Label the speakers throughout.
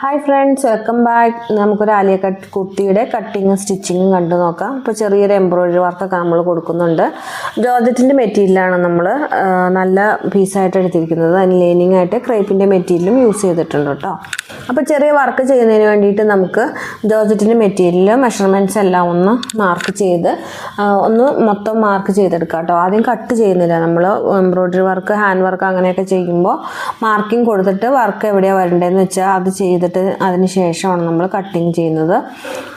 Speaker 1: Hi friends welcome back നമുക്കൊരു Alia cut കുട്ടിയുടെ കട്ടിങ്ങും സ്റ്റിച്ചിങ്ങും കണ്ടു നോക്കാം. ഇപ്പോൾ ചെറിയൊരു എംബ്രോയിഡറി വർക്കൊക്കെ നമ്മൾ കൊടുക്കുന്നുണ്ട്. ജോർജറ്റിന്റെ മെറ്റീരിയലാണ് നമ്മൾ നല്ല പീസായിട്ട് എടുത്തിരിക്കുന്നത്. അതിന് ലൈനിങ് ആയിട്ട് ക്രേപ്പിന്റെ മെറ്റീരിയലും യൂസ് ചെയ്തിട്ടുണ്ട് കേട്ടോ. അപ്പോൾ ചെറിയ വർക്ക് ചെയ്യുന്നതിന് വേണ്ടിയിട്ട് നമുക്ക് ജോർജറ്റിന്റെ മെറ്റീരിയൽ മെഷർമെന്റ്സ് എല്ലാം ഒന്ന് മാർക്ക് ചെയ്ത് ഒന്ന് മൊത്തം മാർക്ക് ചെയ്തെടുക്കാം കേട്ടോ ആദ്യം കട്ട് ചെയ്യുന്നില്ല നമ്മൾ എംബ്രോയ്ഡറി വർക്ക് ഹാൻഡ് വർക്ക് അങ്ങനെയൊക്കെ ചെയ്യുമ്പോൾ മാർക്കിംഗ് കൊടുത്തിട്ട് വർക്ക് എവിടെയാണ് വരേണ്ടതെന്ന് വെച്ചാൽ അത് ചെയ്തിട്ട് അതിന് ശേഷമാണ് നമ്മൾ കട്ടിങ് ചെയ്യുന്നത്.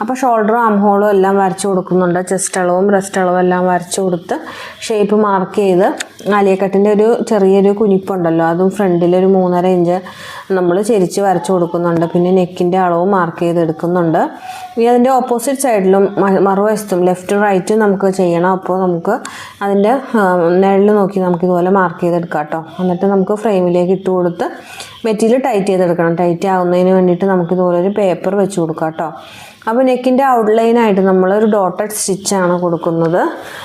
Speaker 1: അപ്പോൾ ഷോൾഡറും ആം ഹോളും എല്ലാം വരച്ച് കൊടുക്കുന്നുണ്ട്. ചെസ്റ്റ് അളവും ബ്രസ്റ്റ് അളവും എല്ലാം വരച്ച് കൊടുത്ത് ഷേപ്പ് മാർക്ക് ചെയ്ത് ആലിയക്കട്ടിന്റെ ഒരു ചെറിയൊരു കുനിപ്പുണ്ടല്ലോ. അതും ഫ്രണ്ടിലൊരു മൂന്നര ഇഞ്ച് നമ്മൾ ചെരിച്ച് വരച്ച് കൊടുക്കുന്നുണ്ട്. പിന്നെ നെക്കിന്റെ അളവ് മാർക്ക് ചെയ്തെടുക്കുന്നുണ്ട്. ഇനി അതിന്റെ ഓപ്പോസിറ്റ് സൈഡിലും മറുവശത്തും ലെഫ്റ്റും റൈറ്റും നമുക്ക് ചെയ്യണം. അപ്പോൾ നമുക്ക് അതിന്റെ നിഴൽ നോക്കി നമുക്ക് ഇതുപോലെ മാർക്ക് ചെയ്തെടുക്കാം കേട്ടോ. എന്നിട്ട് നമുക്ക് ഫ്രെയിമിലേക്ക് ഇട്ട് കൊടുത്ത് മെറ്റീരിയൽ ടൈറ്റ് ചെയ്തെടുക്കണം. ടൈറ്റ് ആവുന്നതിന് വേണ്ടിയിട്ട് നമുക്ക് ഇതുപോലെ ഒരു പേപ്പർ വെച്ച് കൊടുക്കാം കേട്ടോ. അപ്പോൾ നെക്കിന്റെ ഔട്ട്ലൈനായിട്ട് നമ്മളൊരു ഡോട്ടഡ് സ്റ്റിച്ചാണ് കൊടുക്കുന്നത്.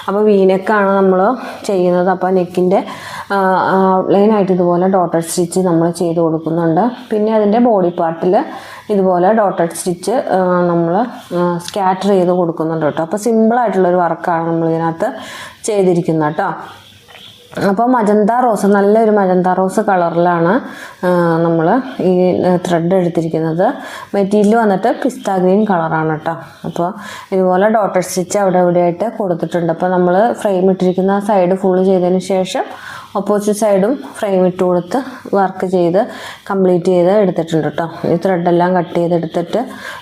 Speaker 1: അപ്പോൾ വീനെക്കാണ് നമ്മൾ ചെയ്യുന്നത്. അപ്പോൾ നെക്കിന്റെ ഔട്ട്ലൈനായിട്ട് ഇതുപോലെ ഡോട്ടഡ് സ്റ്റിച്ച് നമ്മൾ ചെയ്ത് കൊടുക്കുന്നുണ്ട്. പിന്നെ അതിന്റെ ബോഡി പാർട്ടിൽ ഇതുപോലെ ഡോട്ടഡ് സ്റ്റിച്ച് നമ്മൾ സ്കാറ്റർ ചെയ്ത് കൊടുക്കുന്നുണ്ട് കേട്ടോ. അപ്പോൾ സിമ്പിളായിട്ടുള്ളൊരു വർക്കാണ് നമ്മൾ ഇതിനകത്ത് ചെയ്തിരിക്കുന്നത് കേട്ടോ. അപ്പോൾ മജന്ത റോസ് നല്ലൊരു മജന്ത റോസ് കളറിലാണ് നമ്മൾ ഈ ത്രെഡ് എടുത്തിരിക്കുന്നത്. മെറ്റീരിയൽ വന്നിട്ട് പിസ്ത ഗ്രീൻ കളറാണ് കേട്ടോ അപ്പോൾ ഇതുപോലെ ഡോട്ടർ സ്റ്റിച്ച് അവിടെ ഇവിടെയായിട്ട് കൊടുത്തിട്ടുണ്ട്. അപ്പോൾ നമ്മൾ ഫ്രെയിം ഇട്ടിരിക്കുന്ന സൈഡ് ഫുള്ള് ചെയ്തതിന് ശേഷം ഓപ്പോസിറ്റ് സൈഡും ഫ്രെയിം ഇട്ട് കൊടുത്ത് വർക്ക് ചെയ്ത് കംപ്ലീറ്റ് ചെയ്ത് എടുത്തിട്ടുണ്ട് കേട്ടോ ഈ ത്രെഡെല്ലാം കട്ട് ചെയ്തെടുത്തിട്ട്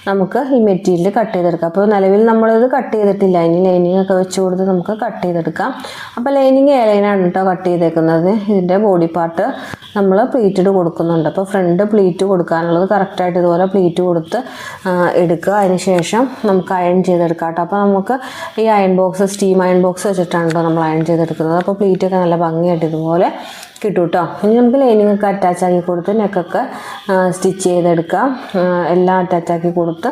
Speaker 1: നമുക്ക് ഈ മെറ്റീരിയൽ കട്ട് ചെയ്തെടുക്കാം. അപ്പോൾ നിലവിൽ നമ്മളിത് കട്ട് ചെയ്തിട്ടില്ല. ഇനി ലൈനിങ് ഒക്കെ വെച്ച് കൊടുത്ത് നമുക്ക് കട്ട് ചെയ്തെടുക്കാം. അപ്പോൾ ലൈനിങ് എ ലൈനാണ് കേട്ടോ കട്ട് ചെയ്തേക്കുന്നത്. ഇതിന്റെ ബോഡി പാർട്ട് നമ്മൾ പ്ലീറ്റ് പ്ലീറ്റഡ് കൊടുക്കുന്നുണ്ട്. അപ്പോൾ ഫ്രണ്ട് പ്ലീറ്റ് കൊടുക്കാനുള്ളത് കറക്റ്റായിട്ട് ഇതുപോലെ പ്ലീറ്റ് കൊടുത്ത് എടുക്കുക. അതിന് ശേഷം നമുക്ക് അയൺ ചെയ്തെടുക്കാം കേട്ടോ. അപ്പോൾ നമുക്ക് ഈ iron box steam iron box വെച്ചിട്ടാണ് നമ്മൾ അയൺ ചെയ്തെടുക്കുന്നത്. അപ്പോൾ പ്ലീറ്റൊക്കെ നല്ല ഭംഗിയായിട്ട് ഇതുപോലെ കിട്ടും കേട്ടോ. ഇനി നമുക്ക് ലൈനിങ് ഒക്കെ അറ്റാച്ച് ആക്കി കൊടുത്ത് നെക്കൊക്കെ സ്റ്റിച്ച് ചെയ്തെടുക്കാം. എല്ലാം അറ്റാച്ച് ആക്കി കൊടുത്ത്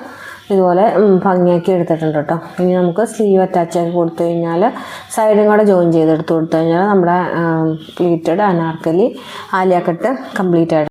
Speaker 1: ഇതുപോലെ ഭംഗിയാക്കി എടുത്തിട്ടുണ്ട് കേട്ടോ. ഇനി നമുക്ക് സ്ലീവ് അറ്റാച്ച് ആക്കി കൊടുത്തു കഴിഞ്ഞാൽ സൈഡും കൂടെ ജോയിൻ ചെയ്തെടുത്ത് കൊടുത്തു കഴിഞ്ഞാൽ നമ്മുടെ പ്ലീറ്റഡ് അനാർക്കലി ആലിയാക്കെട്ട് കട്ട് കംപ്ലീറ്റ് ആയിട്ട്